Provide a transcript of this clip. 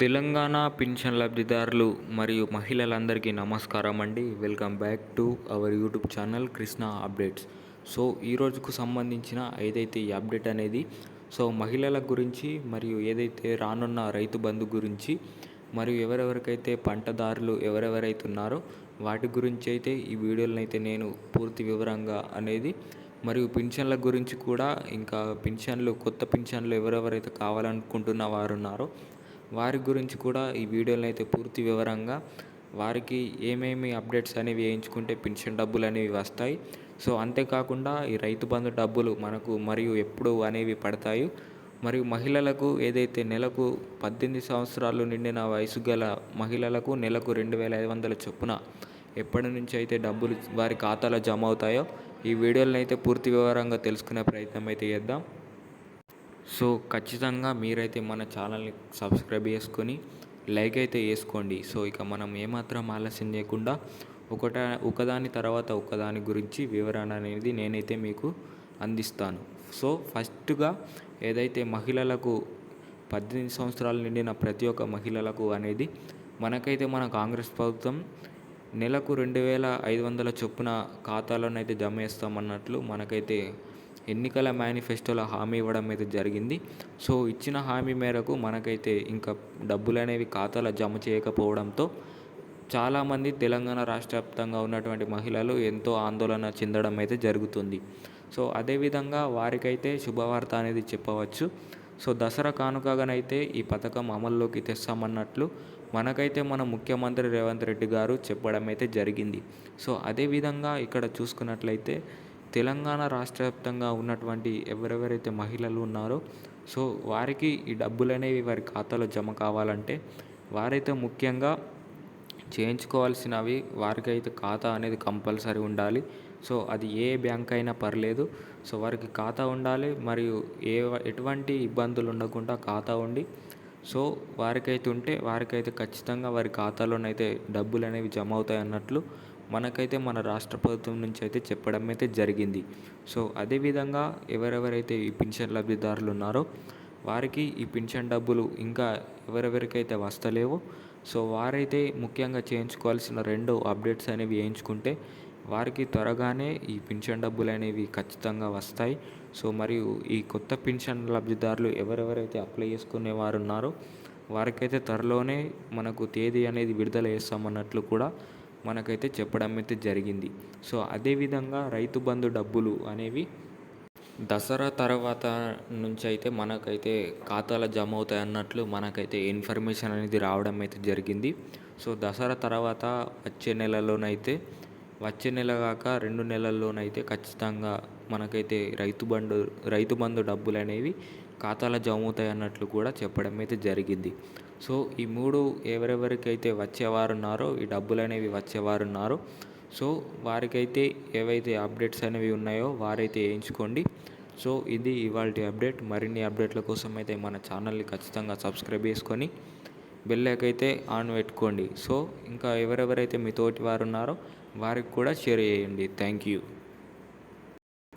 Telangana pension లబ్ధిదారులు మరియు మహిళలందరికీ నమస్కారం అండి. Welcome back to our YouTube channel Krishna updates so ఈ రోజుకు సంబంధించిన ఏదైతే ఈ అప్డేట్ అనేది సో మహిళల గురించి మరియు ఏదైతే రానున్న రైతు బంధు గురించి మరియు ఎవరెవరికైతే పంటదారులు ఎవరెవరైతే ఉన్నారో వాటి గురించి అయితే ఈ వీడియోలను అయితే నేను పూర్తి వివరంగా అనేది మరియు పింఛన్ల గురించి కూడా ఇంకా పింఛన్లు కొత్త పింఛన్లు ఎవరెవరైతే కావాలనుకుంటున్న వారు ఉన్నారో వారి గురించి కూడా ఈ వీడియోలో అయితే పూర్తి వివరంగా వారికి ఏమేమి అప్డేట్స్ అనేవి వేయించుకుంటే పెన్షన్ డబ్బులు అనేవి వస్తాయి. సో అంతేకాకుండా ఈ రైతు బంధు డబ్బులు మనకు మరియు ఎప్పుడు అనేవి పడతాయి. మరియు మహిళలకు ఏదైతే నెలకు పద్దెనిమిది సంవత్సరాలు నిండిన వయసు గల మహిళలకు నెలకు రెండు వేల ఐదు వందల చొప్పున ఎప్పటి నుంచి అయితే డబ్బులు వారి ఖాతాలో జమ అవుతాయో ఈ వీడియోలను అయితే పూర్తి వివరంగా తెలుసుకునే ప్రయత్నం అయితే చేద్దాం. సో ఖచ్చితంగా మీరైతే మన ఛానల్ని సబ్స్క్రైబ్ చేసుకొని లైక్ అయితే వేసుకోండి సో ఇక మనం ఏమాత్రం ఆలస్యం చేయకుండా ఒకట ఒకదాని తర్వాత ఒకదాని గురించి వివరణ అనేది నేనైతే మీకు అందిస్తాను. సో ఫస్ట్గా ఏదైతే మహిళలకు పద్దెనిమిది సంవత్సరాలు నిండిన ప్రతి ఒక్క మహిళలకు అనేది మనకైతే మన కాంగ్రెస్ ప్రభుత్వం నెలకు రెండు వేల ఐదు వందల చొప్పున ఖాతాలోనైతే జమ చేస్తామన్నట్లు మనకైతే ఎన్నికల మేనిఫెస్టోలో హామీ ఇవ్వడం అయితే జరిగింది. సో ఇచ్చిన హామీ మేరకు మనకైతే ఇంకా డబ్బులు అనేవి ఖాతాలో జమ చేయకపోవడంతో చాలామంది తెలంగాణ రాష్ట్ర వ్యాప్తంగా ఉన్నటువంటి మహిళలు ఎంతో ఆందోళన చెందడం అయితే జరుగుతుంది. సో అదేవిధంగా వారికైతే శుభవార్త అనేది చెప్పవచ్చు. సో దసరా కానుకగానైతే ఈ పథకం అమల్లోకి తెస్తామన్నట్లు మనకైతే మన ముఖ్యమంత్రి రేవంత్ రెడ్డి గారు చెప్పడం అయితే జరిగింది. సో అదేవిధంగా ఇక్కడ చూసుకున్నట్లయితే తెలంగాణ రాష్ట్ర వ్యాప్తంగా ఉన్నటువంటి ఎవరెవరైతే మహిళలు ఉన్నారో సో వారికి ఈ డబ్బులు అనేవి వారి ఖాతాలో జమ కావాలంటే వారైతే ముఖ్యంగా చేయించుకోవాల్సినవి వారికైతే ఖాతా అనేది కంపల్సరీ ఉండాలి. సో అది ఏ బ్యాంక్ అయినా పర్లేదు. సో వారికి ఖాతా ఉండాలి. మరియు ఏ ఎటువంటి ఇబ్బందులు ఉండకుండా ఖాతా ఉండి సో వారికైతే ఉంటే వారికైతే ఖచ్చితంగా వారి ఖాతాలోనైతే డబ్బులు అనేవి జమ అవుతాయి అన్నట్లు మనకైతే మన రాష్ట్ర ప్రభుత్వం నుంచి అయితే చెప్పడం అయితే జరిగింది. సో అదేవిధంగా ఎవరెవరైతే ఈ పింఛన్ లబ్ధిదారులు ఉన్నారో వారికి ఈ పింఛన్ డబ్బులు ఇంకా ఎవరెవరికైతే వస్తలేవో సో వారైతే ముఖ్యంగా చేయించుకోవాల్సిన రెండు అప్డేట్స్ అనేవి వేయించుకుంటే వారికి త్వరగానే ఈ పింఛన్ డబ్బులు అనేవి ఖచ్చితంగా వస్తాయి. సో మరియు ఈ కొత్త పింఛన్ లబ్ధిదారులు ఎవరెవరైతే అప్లై చేసుకునే వారు ఉన్నారో వారికైతే త్వరలోనే మనకు తేదీ అనేది విడుదల చేస్తామన్నట్లు కూడా మనకైతే చెప్పడం అయితే జరిగింది. సో అదేవిధంగా రైతు బంధు డబ్బులు అనేవి దసరా తర్వాత నుంచి అయితే మనకైతే ఖాతాలో జమ అవుతాయి అన్నట్లు మనకైతే ఇన్ఫర్మేషన్ అనేది రావడం అయితే జరిగింది. సో దసరా తర్వాత వచ్చే నెలలోనైతే వచ్చే నెల కాక రెండు నెలల్లోనైతే ఖచ్చితంగా మనకైతే రైతు బంధు రైతు బంధు డబ్బులు అనేవి ఖాతాలో జమ అవుతాయి అన్నట్లు కూడా చెప్పడం అయితే జరిగింది. సో ఈ మూడు ఎవరెవరికైతే వచ్చేవారు ఉన్నారో ఈ డబ్బులు అనేవి వచ్చేవారు ఉన్నారో. సో వారికైతే ఏవైతే అప్డేట్స్ అనేవి ఉన్నాయో వారైతే వేయించుకోండి. సో ఇది ఇవాళ అప్డేట్. మరిన్ని అప్డేట్ల కోసం అయితే మన ఛానల్ని ఖచ్చితంగా సబ్స్క్రైబ్ చేసుకొని బెల్లైకైతే ఆన్ పెట్టుకోండి. సో ఇంకా ఎవరెవరైతే మీ తోటి వారు ఉన్నారో వారికి కూడా షేర్ చేయండి. Thank you.